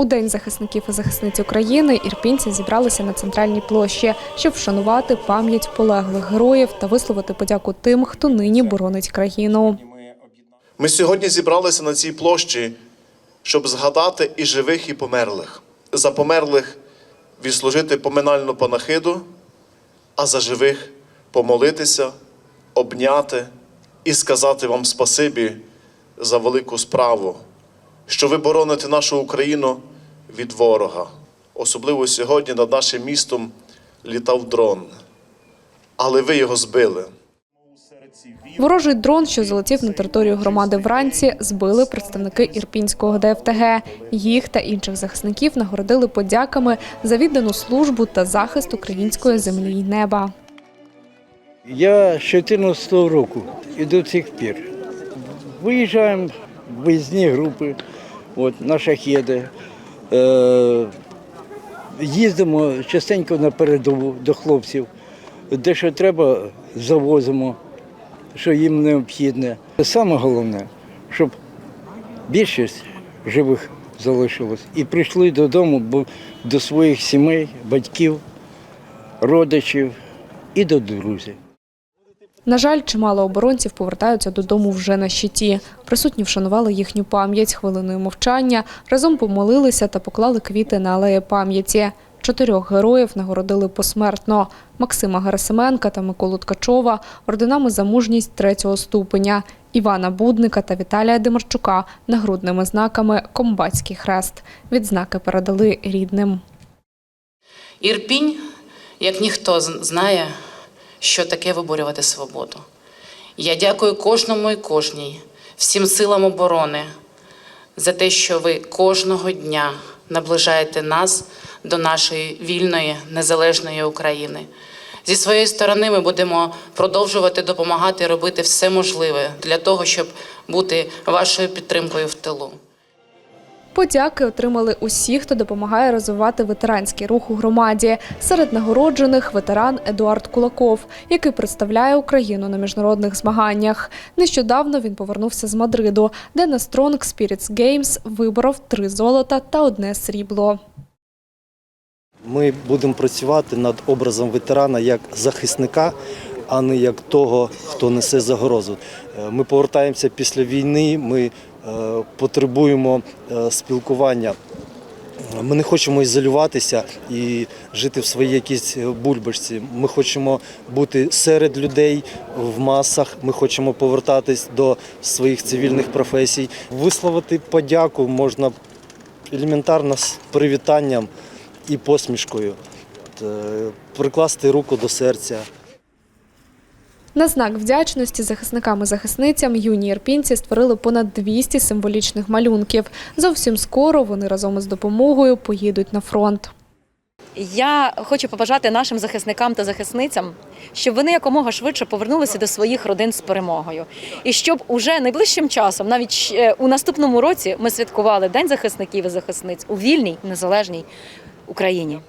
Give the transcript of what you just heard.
У День захисників і захисниць України ірпінці зібралися на центральній площі, щоб вшанувати пам'ять полеглих героїв та висловити подяку тим, хто нині боронить країну. Ми сьогодні зібралися на цій площі, щоб згадати і живих, і померлих. За померлих відслужити поминальну панахиду, а за живих помолитися, обняти і сказати вам спасибі за велику справу, що ви бороните нашу Україну від ворога. Особливо сьогодні над нашим містом літав дрон, але ви його збили. Ворожий дрон, що залетів на територію громади вранці, збили представники Ірпінського ДФТГ. Їх та інших захисників нагородили подяками за віддану службу та захист української землі й неба. Я з 14 року і до цих пір. Виїжджаємо в виїзні групи, от, на шахеди. Е, їздимо частенько на передову до хлопців. Де що треба, завозимо, що їм необхідне. Саме головне, щоб більшість живих залишилось і прийшли додому до своїх сімей, батьків, родичів і до друзів. На жаль, чимало оборонців повертаються додому вже на щиті. Присутні вшанували їхню пам'ять хвилиною мовчання, разом помолилися та поклали квіти на алеї пам'яті. Чотирьох героїв нагородили посмертно: Максима Герасименка та Миколу Ткачова орденами за мужність третього ступеня, Івана Будника та Віталія Демарчука нагрудними знаками Комбатський хрест. Відзнаки передали рідним. Ірпінь, як ніхто знає, що таке виборювати свободу. Я дякую кожному і кожній, всім силам оборони за те, що ви кожного дня наближаєте нас до нашої вільної, незалежної України. Зі своєї сторони ми будемо продовжувати допомагати робити все можливе для того, щоб бути вашою підтримкою в тилу. Подяки отримали усі, хто допомагає розвивати ветеранський рух у громаді. Серед нагороджених ветеран Едуард Кулаков, який представляє Україну на міжнародних змаганнях. Нещодавно він повернувся з Мадриду, де на Strong Spirits Games виборов три золота та одне срібло. Ми будемо працювати над образом ветерана як захисника, а не як того, хто несе загрозу. Е, Ми повертаємося після війни, ми потребуємо е, спілкування. Ми не хочемо ізолюватися і жити в своїй якійсь бульбашці. Ми хочемо бути серед людей в масах. Ми хочемо повертатись до своїх цивільних професій. Висловити подяку можна елементарно з привітанням і посмішкою, е, прикласти руку до серця. На знак вдячності захисникам і захисницям юні ірпінці створили понад 200 символічних малюнків. Зовсім скоро вони разом із допомогою поїдуть на фронт. Я хочу побажати нашим захисникам та захисницям, щоб вони якомога швидше повернулися до своїх родин з перемогою, і щоб уже найближчим часом, навіть у наступному році, ми святкували День захисників і захисниць у вільній незалежній Україні.